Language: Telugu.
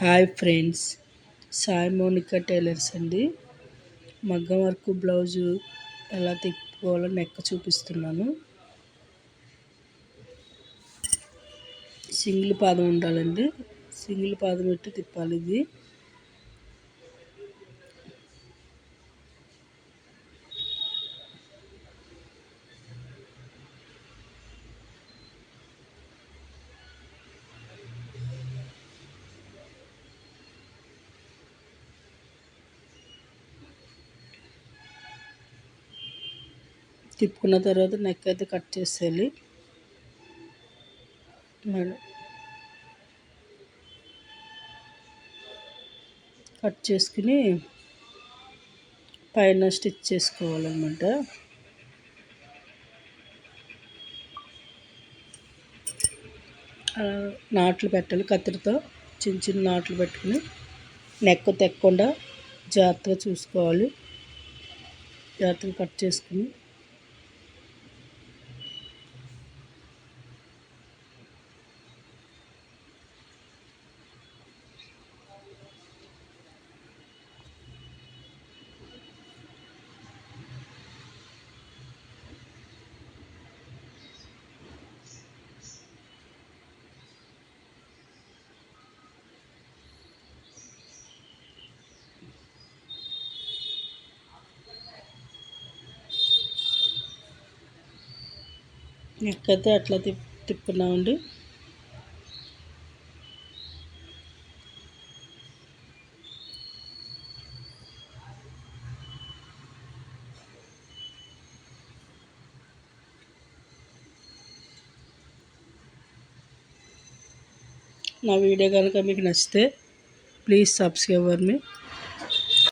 Hi friends Sai Monika tailors అండి. మగ్గం వర్క్ బ్లౌజు ఎలా తిప్పుకోవాలో నెక్ చూపిస్తున్నాను. సింగిల్ పాదం ఉండాలండి. సింగిల్ పాదం పెట్టి తిప్పాలి ఇది? తిప్పుకున్న తర్వాత నెక్ అయితే కట్ చేసేయాలి. కట్ చేసుకుని పైన స్టిచ్ చేసుకోవాలన్నమాట. నాట్లు పెట్టాలి కత్తిరితో. చిన్న చిన్న నాట్లు పెట్టుకుని నెక్ తెక్కకుండా జాగ్రత్తగా చూసుకోవాలి. జాగ్రత్తగా కట్ చేసుకుని ఎక్కైతే అట్లా తిప్ తిప్పుకున్నామండి నా వీడియో కనుక మీకు నచ్చితే ప్లీజ్ సబ్స్క్రైబర్ మీ